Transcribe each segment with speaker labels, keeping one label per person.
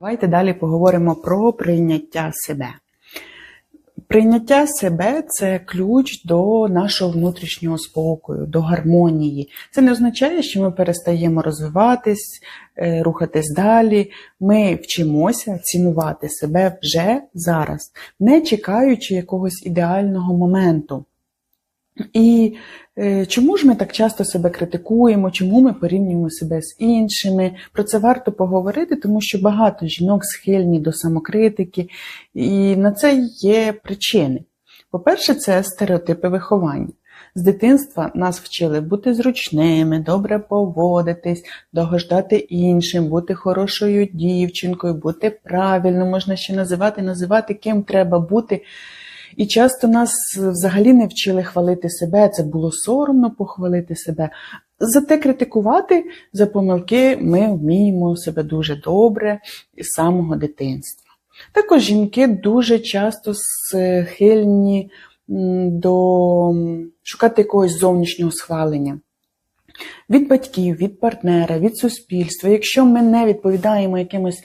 Speaker 1: Давайте далі поговоримо про прийняття себе. Прийняття себе це ключ до нашого внутрішнього спокою, до гармонії. Це не означає, що ми перестаємо розвиватись, е, рухатись далі. Ми вчимося цінувати себе вже зараз, не чекаючи якогось ідеального моменту. І чому ж ми так часто себе критикуємо, чому ми порівнюємо себе з іншими? Про це варто поговорити, тому що багато жінок схильні до самокритики, і на це є причини. По-перше, це стереотипи виховання. З дитинства нас вчили бути зручними, добре поводитись, догождати іншим, бути хорошою дівчинкою, бути правильно, можна ще називати, називати ким треба бути. І часто нас взагалі не вчили хвалити себе, це було соромно похвалити себе. Зате критикувати за помилки ми вміємо себе дуже добре з самого дитинства. Також жінки дуже часто схильні до шукати якогось зовнішнього схвалення. Від батьків, від партнера, від суспільства. Якщо ми не відповідаємо якимось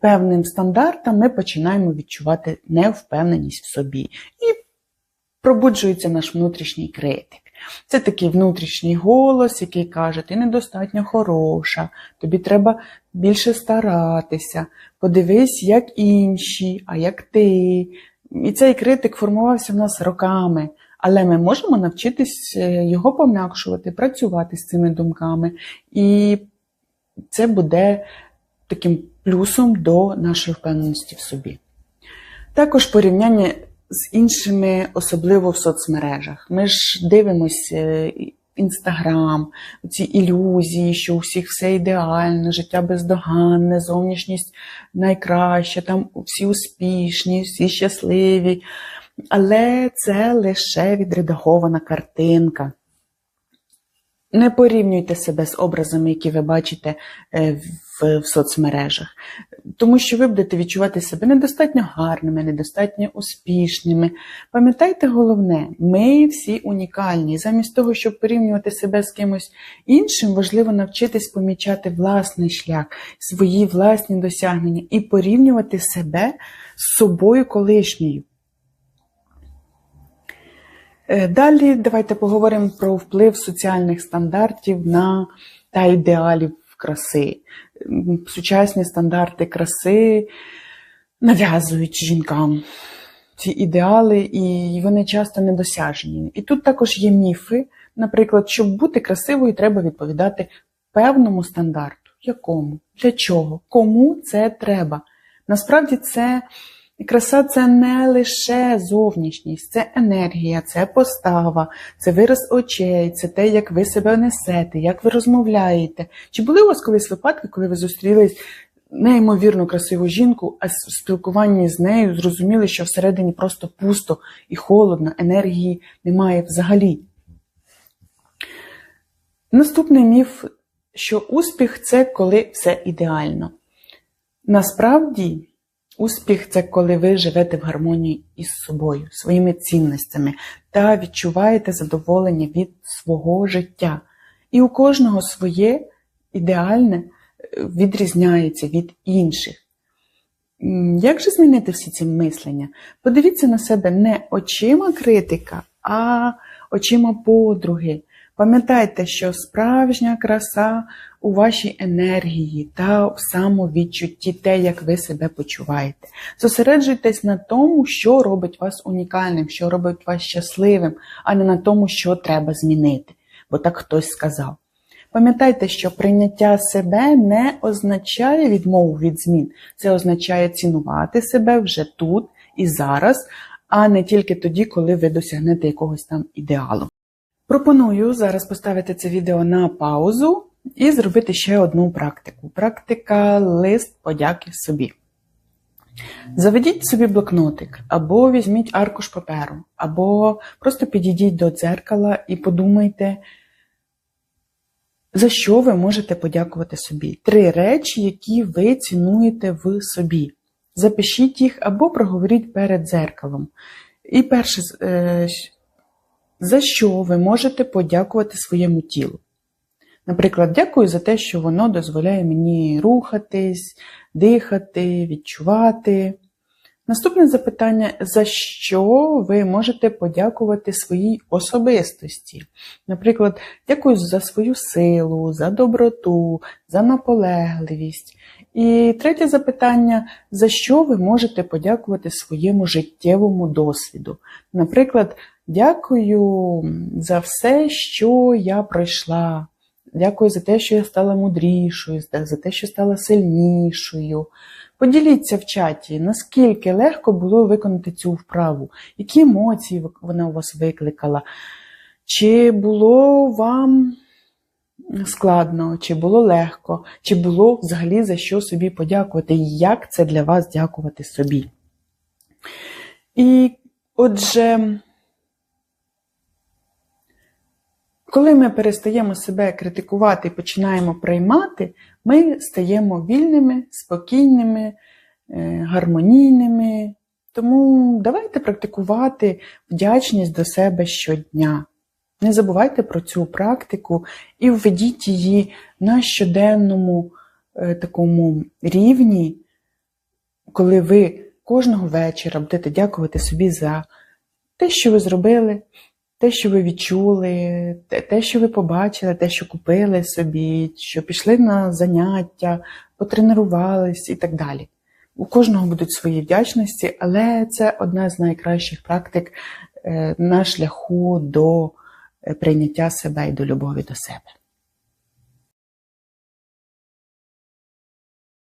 Speaker 1: певним стандартам, ми починаємо відчувати невпевненість в собі. І пробуджується наш внутрішній критик. Це такий внутрішній голос, який каже, ти недостатньо хороша, тобі треба більше старатися, подивись, як інші, а як ти. І цей критик формувався в нас роками. Але ми можемо навчитись його пом'якшувати, працювати з цими думками. І це буде таким плюсом до нашої впевненості в собі. Також порівняння з іншими, особливо в соцмережах. Ми ж дивимося інстаграм, ці ілюзії, що у всіх все ідеально, життя бездоганне, зовнішність найкраща, там всі успішні, всі щасливі. Але це лише відредагована картинка. Не порівнюйте себе з образами, які ви бачите в, в соцмережах, тому що ви будете відчувати себе недостатньо гарними, недостатньо успішними. Пам'ятайте головне, ми всі унікальні. Замість того, щоб порівнювати себе з кимось іншим, важливо навчитись помічати власний шлях, свої власні досягнення і порівнювати себе з собою колишньою. Далі давайте поговоримо про вплив соціальних стандартів на та ідеалів краси. Сучасні стандарти краси нав'язують жінкам ці ідеали, і вони часто недосяжні. І тут також є міфи. Наприклад, щоб бути красивою, треба відповідати певному стандарту. Якому? Для чого? Кому це треба? Насправді це. І краса це не лише зовнішність, це енергія, це постава, це вираз очей, це те, як ви себе несете, як ви розмовляєте. Чи були у вас колись випадки, коли ви зустрілись неймовірно красиву жінку, а в спілкуванні з нею зрозуміли, що всередині просто пусто і холодно, енергії немає взагалі? Наступний міф, що успіх це коли все ідеально. Насправді. Успіх це коли ви живете в гармонії із собою, своїми цінностями та відчуваєте задоволення від свого життя. І у кожного своє ідеальне відрізняється від інших. Як же змінити всі ці мислення? Подивіться на себе не очима критика, а очима подруги. Пам'ятайте, що справжня краса у вашій енергії та в самовідчутті те, як ви себе почуваєте. Зосереджуйтесь на тому, що робить вас унікальним, що робить вас щасливим, а не на тому, що треба змінити, бо так хтось сказав. Пам'ятайте, що прийняття себе не означає відмову від змін, це означає цінувати себе вже тут і зараз, а не тільки тоді, коли ви досягнете якогось там ідеалу. Пропоную зараз поставити це відео на паузу і зробити ще одну практику. Практика лист подяки собі. Заведіть собі блокнотик, або візьміть аркуш паперу, або просто підійдіть до дзеркала і подумайте, за що ви можете подякувати собі. Три речі, які ви цінуєте в собі. Запишіть їх або проговоріть перед дзеркалом. І перше, за що ви можете подякувати своєму тілу. Наприклад, дякую за те, що воно дозволяє мені рухатись, дихати, відчувати. Наступне запитання: за що ви можете подякувати своїй особистості? Наприклад, дякую за свою силу, за доброту, за наполегливість. І третє запитання: за що ви можете подякувати своєму життєвому досвіду? Наприклад, дякую за все, що я пройшла. Дякую за те, що я стала мудрішою, за те, що стала сильнішою. Поділіться в чаті, наскільки легко було виконати цю вправу, які емоції вона у вас викликала, чи було вам складно, чи було легко, чи було взагалі за що собі подякувати, і як це для вас дякувати собі. І отже, коли ми перестаємо себе критикувати і починаємо приймати, ми стаємо вільними, спокійними, е, гармонійними. Тому давайте практикувати вдячність до себе щодня. Не забувайте про цю практику і введіть її на щоденному е, такому рівні, коли ви кожного вечора будете дякувати собі за те, що ви зробили, те, що ви відчули, те, що ви побачили, те, що купили собі, що пішли на заняття, потренувались і так далі. У кожного будуть свої вдячності, але це одна з найкращих практик е, на шляху до е, прийняття себе і до любові до себе.